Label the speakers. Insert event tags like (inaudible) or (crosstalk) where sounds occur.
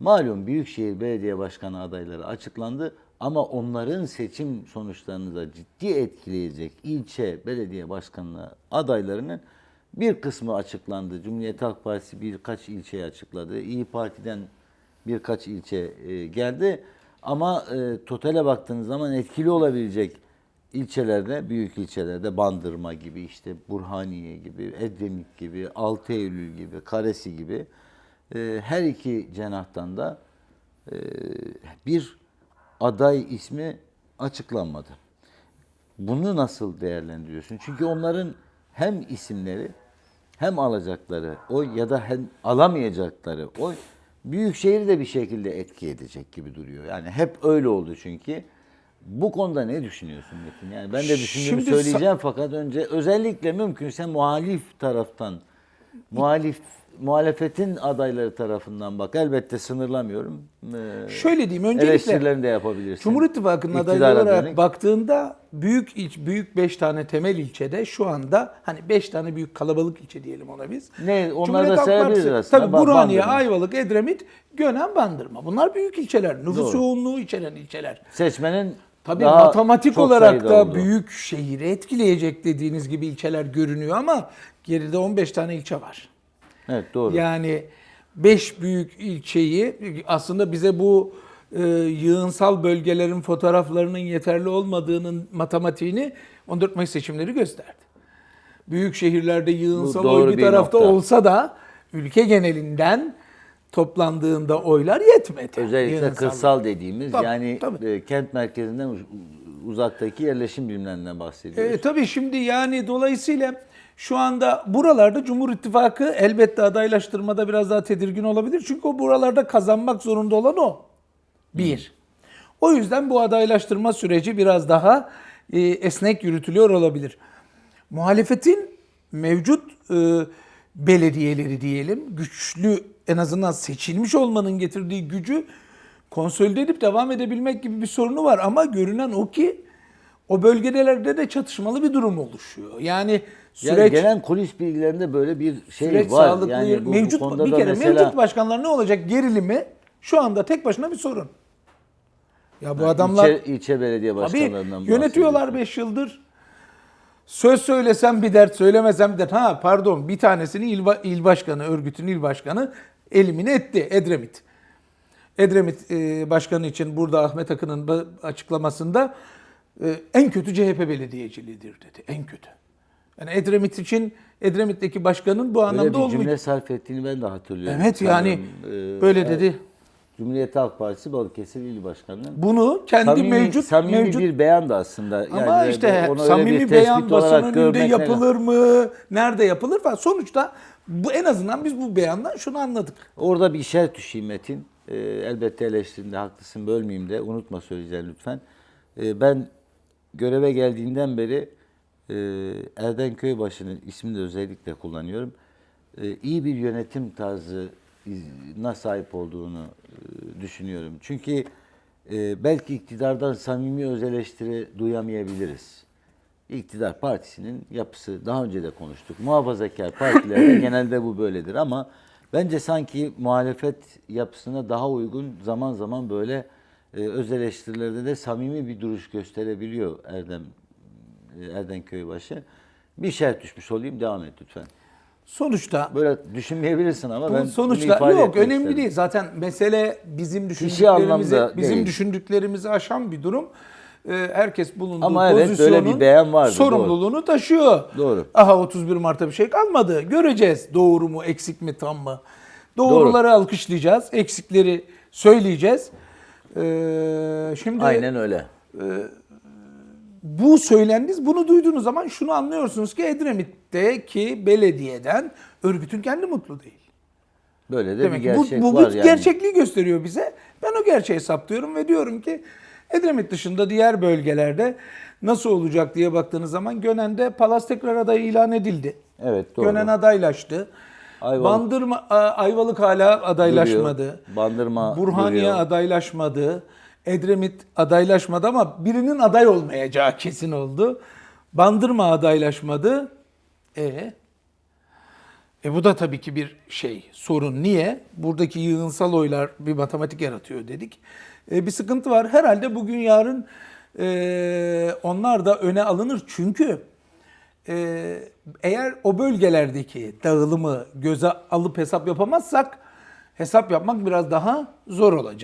Speaker 1: Malum Büyükşehir Belediye Başkanı adayları açıklandı ama onların seçim sonuçlarını da ciddi etkileyecek ilçe belediye başkanlığı adaylarının bir kısmı açıklandı. Cumhuriyet Halk Partisi birkaç ilçeyi açıkladı. İyi Parti'den birkaç ilçe e, geldi. Ama e, totale baktığınız zaman etkili olabilecek ilçelerde, büyük ilçelerde Bandırma gibi, işte Burhaniye gibi, Edremit gibi, 6 Eylül gibi, Karesi gibi e, her iki cenahtan da e, bir aday ismi açıklanmadı. Bunu nasıl değerlendiriyorsun? Çünkü onların hem isimleri hem alacakları oy ya da hem alamayacakları oy Büyükşehir'i de bir şekilde etki edecek gibi duruyor. Yani hep öyle oldu çünkü. Bu konuda ne düşünüyorsun Metin? Yani ben de düşündüğümü
Speaker 2: Şimdi
Speaker 1: söyleyeceğim fakat önce özellikle mümkünse muhalif taraftan muhalif muhalefetin adayları tarafından bak elbette sınırlamıyorum. Ee,
Speaker 2: Şöyle diyeyim öncelikle
Speaker 1: eleştirilerini de yapabilirsin.
Speaker 2: Cumhur İttifakı'nın adayları olarak
Speaker 1: dönük.
Speaker 2: baktığında büyük ilç, büyük 5 tane temel ilçede şu anda hani 5 tane büyük kalabalık ilçe diyelim ona biz.
Speaker 1: Ne,
Speaker 2: Cumhuriyet
Speaker 1: da sayabiliriz aslında.
Speaker 2: Tabii Burhaniye,
Speaker 1: Bandırma.
Speaker 2: Ayvalık, Edremit, Gönen, Bandırma. Bunlar büyük ilçeler. Nüfus
Speaker 1: Doğru.
Speaker 2: yoğunluğu içeren ilçeler.
Speaker 1: Seçmenin
Speaker 2: Tabii
Speaker 1: daha
Speaker 2: matematik olarak da
Speaker 1: olduğu.
Speaker 2: büyük şehri etkileyecek dediğiniz gibi ilçeler görünüyor ama geride 15 tane ilçe var.
Speaker 1: Evet doğru.
Speaker 2: Yani 5 büyük ilçeyi aslında bize bu e, yığınsal bölgelerin fotoğraflarının yeterli olmadığının matematiğini 14 Mayıs seçimleri gösterdi. Büyük şehirlerde yığınsal oy bir
Speaker 1: bir
Speaker 2: tarafta
Speaker 1: nokta.
Speaker 2: olsa da ülke genelinden toplandığında oylar yetmedi.
Speaker 1: Özellikle
Speaker 2: Yığınsal.
Speaker 1: kırsal dediğimiz
Speaker 2: Tabii,
Speaker 1: yani
Speaker 2: tabii.
Speaker 1: e, kent merkezinden uzaktaki yerleşim birimlerinden bahsediyoruz.
Speaker 2: E, tabii şimdi yani dolayısıyla şu anda buralarda Cumhur İttifakı elbette adaylaştırmada biraz daha tedirgin olabilir. Çünkü o buralarda kazanmak zorunda olan o. Bir. O yüzden bu adaylaştırma süreci biraz daha e, esnek yürütülüyor olabilir. Muhalefetin mevcut e, belediyeleri diyelim güçlü en azından seçilmiş olmanın getirdiği gücü konsolide edip devam edebilmek gibi bir sorunu var. Ama görünen o ki o bölgelerde de çatışmalı bir durum oluşuyor. Yani
Speaker 1: Yani
Speaker 2: süreç
Speaker 1: gelen kulis bilgilerinde böyle bir şey
Speaker 2: süreç
Speaker 1: var.
Speaker 2: sağlıklı
Speaker 1: yani bu, bu
Speaker 2: mevcut
Speaker 1: konuda
Speaker 2: bir kere
Speaker 1: mesela
Speaker 2: mevcut başkanlar ne olacak gerilimi şu anda tek başına bir sorun. Ya bu adamlar
Speaker 1: ilçe, ilçe belediye
Speaker 2: Abi
Speaker 1: başkanlarından
Speaker 2: yönetiyorlar 5 yıldır. Söz söylesem bir dert, söylemesem bir dert. Ha pardon bir tanesini il, il başkanı, örgütün il başkanı elimine etti Edremit. Edremit e, başkanı için burada Ahmet Akın'ın açıklamasında e, en kötü CHP belediyeciliğidir dedi. En kötü. Yani Edremit için Edremit'teki başkanın bu
Speaker 1: Böyle
Speaker 2: anlamda
Speaker 1: bir cümle
Speaker 2: olmayacak.
Speaker 1: sarf ettiğini ben de hatırlıyorum.
Speaker 2: Evet yani
Speaker 1: e,
Speaker 2: böyle dedi.
Speaker 1: Cumhuriyet Halk Partisi Balıkesir İl Başkanı.
Speaker 2: Bunu kendi
Speaker 1: samimi,
Speaker 2: mevcut
Speaker 1: samimi
Speaker 2: mevcut
Speaker 1: bir beyan da aslında.
Speaker 2: Ama
Speaker 1: Yani
Speaker 2: işte
Speaker 1: onu öyle
Speaker 2: samimi
Speaker 1: bir
Speaker 2: beyan basın önünde yapılır mı? Nerede yapılır falan. Sonuçta bu en azından biz bu beyandan şunu anladık.
Speaker 1: Orada bir işaret düşeyim Metin. Ee, elbette eleştirinde haklısın bölmeyeyim de unutma söyleyeceğim lütfen. Ee, ben göreve geldiğinden beri e, Erden Köybaşı'nın ismini de özellikle kullanıyorum. Ee, iyi bir yönetim tarzına sahip olduğunu e, düşünüyorum. Çünkü e, belki iktidardan samimi öz eleştiri duyamayabiliriz. İktidar partisinin yapısı daha önce de konuştuk. Muhafazakar partilerde (coughs) genelde bu böyledir ama bence sanki muhalefet yapısına daha uygun zaman zaman böyle e, öz eleştirilerde de samimi bir duruş gösterebiliyor Erdem e, Erden Köybaşı. Bir şart düşmüş olayım devam et lütfen.
Speaker 2: Sonuçta
Speaker 1: Böyle düşünmeyebilirsin ama ben
Speaker 2: sonuçta yok önemli
Speaker 1: istedim.
Speaker 2: değil. Zaten mesele bizim düşündüklerimizi bizim
Speaker 1: değil.
Speaker 2: düşündüklerimizi aşan bir durum. Ee, herkes bulunduğu
Speaker 1: Ama evet,
Speaker 2: pozisyonun
Speaker 1: bir beyan vardı,
Speaker 2: sorumluluğunu taşıyor.
Speaker 1: Doğru.
Speaker 2: Aha 31 Mart'ta bir şey kalmadı. Göreceğiz doğru mu, eksik mi, tam mı? Doğruları alkışlayacağız, eksikleri söyleyeceğiz. Ee, şimdi
Speaker 1: Aynen öyle.
Speaker 2: bu söylendiğiniz, bunu duyduğunuz zaman şunu anlıyorsunuz ki Edremit'teki belediyeden örgütün kendi mutlu değil.
Speaker 1: Böyle de
Speaker 2: Demek
Speaker 1: bir
Speaker 2: bu,
Speaker 1: gerçek
Speaker 2: bu, bu
Speaker 1: var yani.
Speaker 2: gerçekliği gösteriyor bize. Ben o gerçeği saptıyorum ve diyorum ki Edremit dışında diğer bölgelerde nasıl olacak diye baktığınız zaman Gönen'de Palas tekrar aday ilan edildi.
Speaker 1: Evet doğru.
Speaker 2: Gönen adaylaştı.
Speaker 1: Ayvalık-
Speaker 2: Bandırma Ayvalık hala adaylaşmadı.
Speaker 1: Duruyor. Bandırma
Speaker 2: Burhaniye
Speaker 1: duruyor.
Speaker 2: adaylaşmadı. Edremit adaylaşmadı ama birinin aday olmayacağı kesin oldu. Bandırma adaylaşmadı. E E bu da tabii ki bir şey, sorun. Niye? Buradaki yığınsal oylar bir matematik yaratıyor dedik. E bir sıkıntı var. Herhalde bugün yarın e, onlar da öne alınır. Çünkü e, eğer o bölgelerdeki dağılımı göze alıp hesap yapamazsak hesap yapmak biraz daha zor olacak.